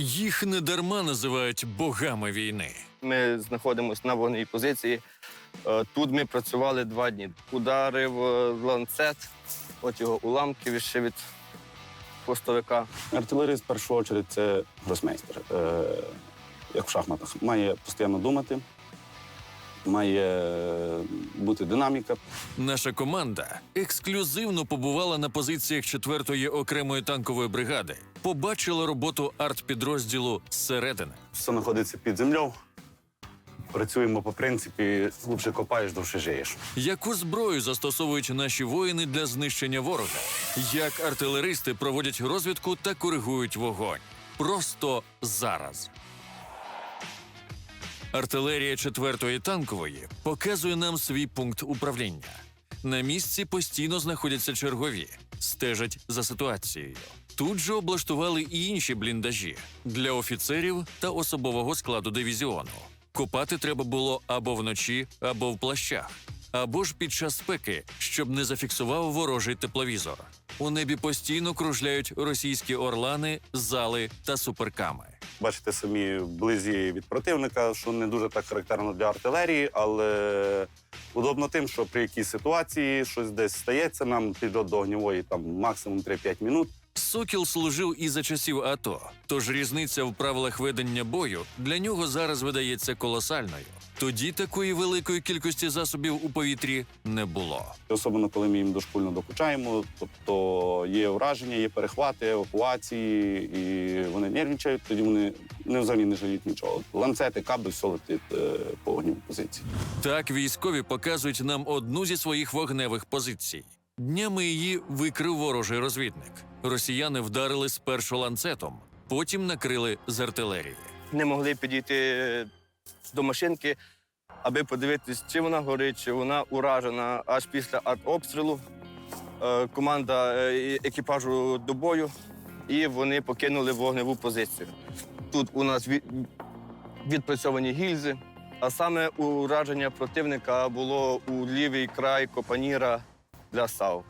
Їх недарма називають богами війни. Ми знаходимося на вогній позиції. Е, Тут ми працювали два дні. Ударив е, ланцет, от його уламки ще від хвостовика. Артилеріст в першу чергу це гросмейстер, е, як в шахматах. Має постійно думати, має бути динаміка. Наша команда ексклюзивно побувала на позиціях 4-ї окремої танкової бригади, побачила роботу артпідрозділу зсередини. Все знаходиться під землею. Працюємо по принципі, глибше копаєш, довше жиєш. Яку зброю застосовують наші воїни для знищення ворога? Як артилеристи проводять розвідку та коригують вогонь? Просто зараз. Артилерія 4-ї танкової показує нам свій пункт управління. На місці постійно знаходяться чергові, стежать за ситуацією. Тут же облаштували і інші бліндажі для офіцерів та особового складу дивізіону. Копати треба було або вночі, або в плащах, або ж під час спеки, щоб не зафіксував ворожий тепловізор. У небі постійно кружляють російські орлани, зали та суперками. Бачите самі вблизі від противника, що не дуже так характерно для артилерії, але удобно тим, що при якійсь ситуації щось десь стається, нам підльот до огнівої там максимум 3-5 минут. Сокіл служив і за часів АТО, тож різниця в правилах ведення бою для нього зараз видається колосальною. Тоді такої великої кількості засобів у повітрі не було. Особливо, коли ми їм дошкульно докучаємо, тобто є враження, є перехвати, евакуації, і вони нервничають, тоді вони не взагалі не жаліють нічого. Ланцети, каби, все летить е, по огнівій позиції. Так військові показують нам одну зі своїх вогневих позицій. Днями її викрив ворожий розвідник. Росіяни вдарили спершу ланцетом, потім накрили з артилерії. Не могли підійти до машинки, аби подивитись, чи вона горить, чи вона уражена. Аж після артобстрілу е, команда е, екіпажу до бою, і вони покинули вогневу позицію. Тут у нас відпрацьовані гільзи, а саме ураження противника було у лівий край копаніра для САУ.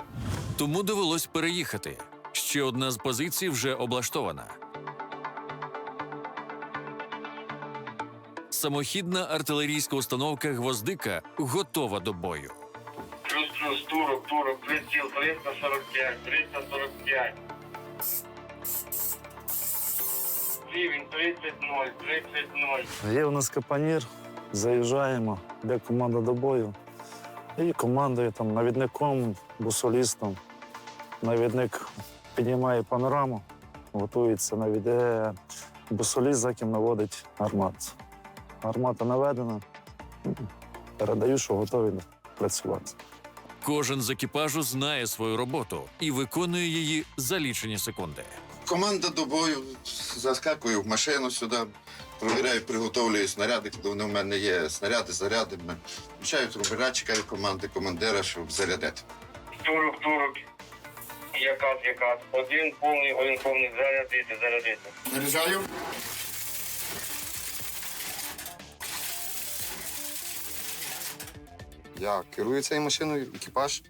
Тому довелось переїхати. Ще одна з позицій вже облаштована. Самохідна артилерійська установка гвоздика готова до бою. Плюс плюс турок, турок, приціл 345, 345. Рівень 30-0, 30-0. Є у нас капанір, заїжджаємо, де команда до бою. І командою там навідником, бусолістом. Навідник піднімає панораму, готується, навіде бусоліст, за ким наводить гармату. Гармата наведена, передаю, що готові працювати. Кожен з екіпажу знає свою роботу і виконує її за лічені секунди. Команда до бою заскакує в машину сюди, провіряю, приготовлюю снаряди, коли вони в мене є снаряди, заряди. Включаю трубера, чекаю команди командира, щоб зарядити. Турок, турок. Якат, якат. Один повний, один повний. Зарядити, зарядити. Наряжаю. Я керую цією машиною, екіпаж.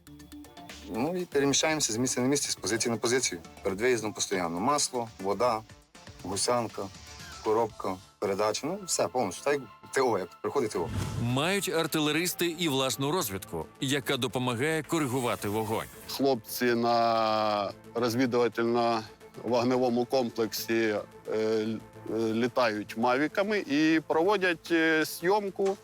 Ну і переміщаємося з місця на місце, з позиції на позицію. Перед виїздом постійно масло, вода, гусянка, коробка, передача. Ну, все повністю. Так як ТО, як приходить ТО. Мають артилеристи і власну розвідку, яка допомагає коригувати вогонь. хлопці на розвідувально-вогневому комплексі е, е, літають мавіками і проводять е, зйомку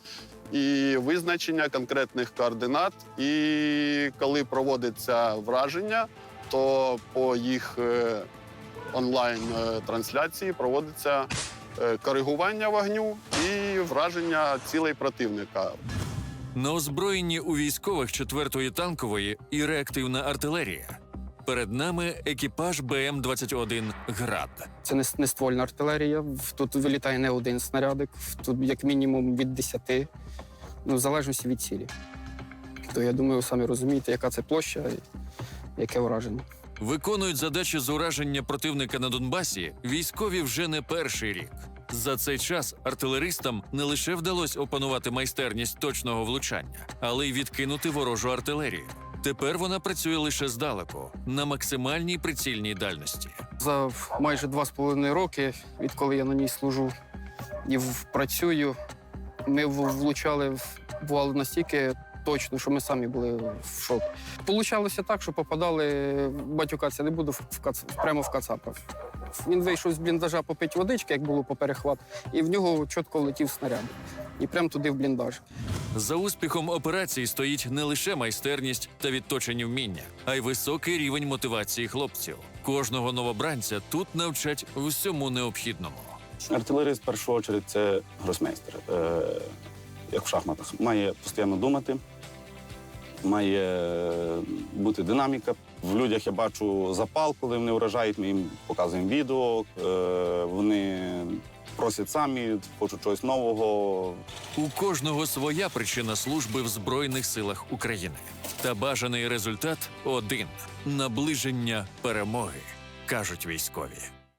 і визначення конкретних координат. І коли проводиться враження, то по їх е, онлайн-трансляції проводиться е, коригування вогню і враження цілей противника. На озброєнні у військових 4-ї танкової і реактивна артилерія. Перед нами екіпаж БМ-21 «Град». Це не, не ствольна артилерія. Тут вилітає не один снарядик, тут як мінімум від 10, ну, в залежності від цілі. То я думаю, ви самі розумієте, яка це площа і яке враження. Виконують задачі з ураження противника на Донбасі військові вже не перший рік. За цей час артилеристам не лише вдалося опанувати майстерність точного влучання, але й відкинути ворожу артилерію. Тепер вона працює лише здалеку, на максимальній прицільній дальності. За майже два з половиною роки, відколи я на ній служу і працюю, ми влучали в бувало настільки точно, що ми самі були в шок. Получалося так, що попадали, батюкатися не буду, в кац, прямо в кацапа. Він вийшов з бліндажа попити водички, як було по перехват, і в нього чітко летів снаряд. І прямо туди в бліндаж. За успіхом операції стоїть не лише майстерність та відточені вміння, а й високий рівень мотивації хлопців. Кожного новобранця тут навчать всьому необхідному. Артилерист в першу чергу це гросмейстер, е, як в шахматах. Має постійно думати, має бути динаміка. В людях я бачу запал, коли вони вражають, ми їм показуємо відео, е, вони просять самі, хочуть чогось нового. У кожного своя причина служби в Збройних силах України. Та бажаний результат один наближення перемоги, кажуть військові.